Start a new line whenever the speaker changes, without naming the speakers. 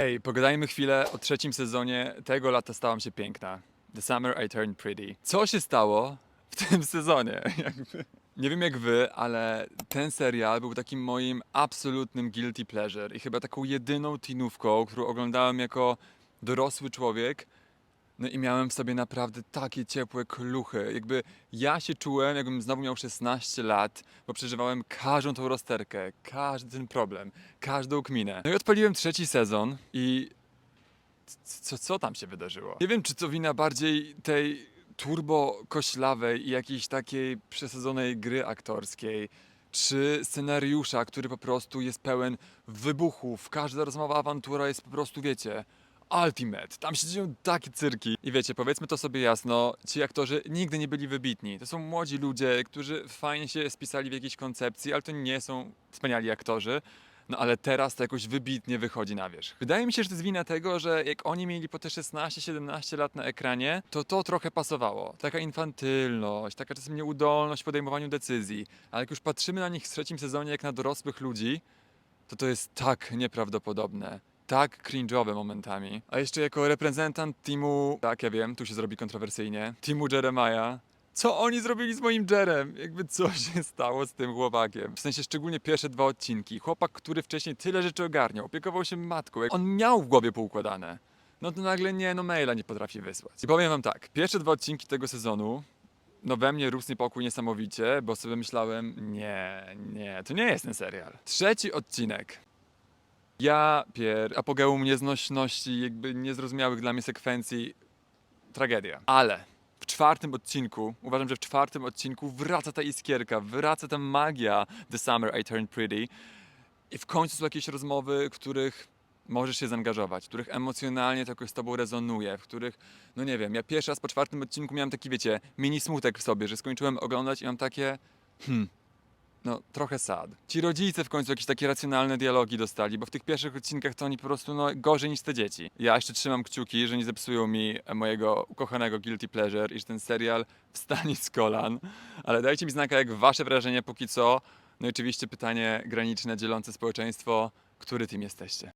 Ej, pogadajmy chwilę o trzecim sezonie Tego lata stałam się piękna. The Summer I Turned Pretty. Co się stało w tym sezonie? Nie wiem jak wy, ale ten serial był takim moim absolutnym guilty pleasure i chyba taką jedyną teenówką, którą oglądałem jako dorosły człowiek. No i miałem w sobie naprawdę takie ciepłe kluchy. Jakby ja się czułem, jakbym znowu miał 16 lat, bo przeżywałem każdą tą rozterkę, każdy ten problem, każdą kminę. No i odpaliłem trzeci sezon i co, co tam się wydarzyło? Nie wiem, czy to wina bardziej tej turbo koślawej i jakiejś takiej przesadzonej gry aktorskiej, czy scenariusza, który po prostu jest pełen wybuchów. Każda rozmowa, awantura jest po prostu, wiecie, ultimate. Tam się dzieją takie cyrki. I wiecie, powiedzmy to sobie jasno, ci aktorzy nigdy nie byli wybitni. To są młodzi ludzie, którzy fajnie się spisali w jakiejś koncepcji, ale to nie są wspaniali aktorzy. No ale teraz to jakoś wybitnie wychodzi na wierzch. Wydaje mi się, że to jest wina tego, że jak oni mieli po te 16-17 lat na ekranie, to to trochę pasowało. Taka infantylność, taka czasem nieudolność w podejmowaniu decyzji. Ale jak już patrzymy na nich w trzecim sezonie jak na dorosłych ludzi, to to jest tak nieprawdopodobne. Tak cringe'owe momentami. A jeszcze jako reprezentant teamu, tak ja wiem, tu się zrobi kontrowersyjnie, teamu Jeremiah, co oni zrobili z moim Jerem? Jakby co się stało z tym chłopakiem? W sensie szczególnie pierwsze dwa odcinki. Chłopak, który wcześniej tyle rzeczy ogarniał, opiekował się matką, jak on miał w głowie poukładane. No to nagle nie, no maila nie potrafi wysłać. I powiem wam tak, pierwsze dwa odcinki tego sezonu, no we mnie rósł niepokój niesamowicie, bo sobie myślałem, nie, nie, to nie jest ten serial. Trzeci odcinek. Ja, pier, apogeum nieznośności, jakby niezrozumiałych dla mnie sekwencji, tragedia. Ale w czwartym odcinku, uważam, że w czwartym odcinku wraca ta iskierka, wraca ta magia The Summer I Turned Pretty i w końcu są jakieś rozmowy, których możesz się zaangażować, w których emocjonalnie to jakoś z tobą rezonuje, w których, no nie wiem, ja pierwszy raz po czwartym odcinku miałem taki, wiecie, mini smutek w sobie, że skończyłem oglądać i mam takie, hmm, no trochę sad. Ci rodzice w końcu jakieś takie racjonalne dialogi dostali, bo w tych pierwszych odcinkach to oni po prostu no, gorzej niż te dzieci. Ja jeszcze trzymam kciuki, że nie zepsują mi mojego ukochanego Guilty Pleasure i że ten serial wstanie z kolan. Ale dajcie mi znaka, jak wasze wrażenie póki co. No i oczywiście pytanie graniczne dzielące społeczeństwo, który tym jesteście?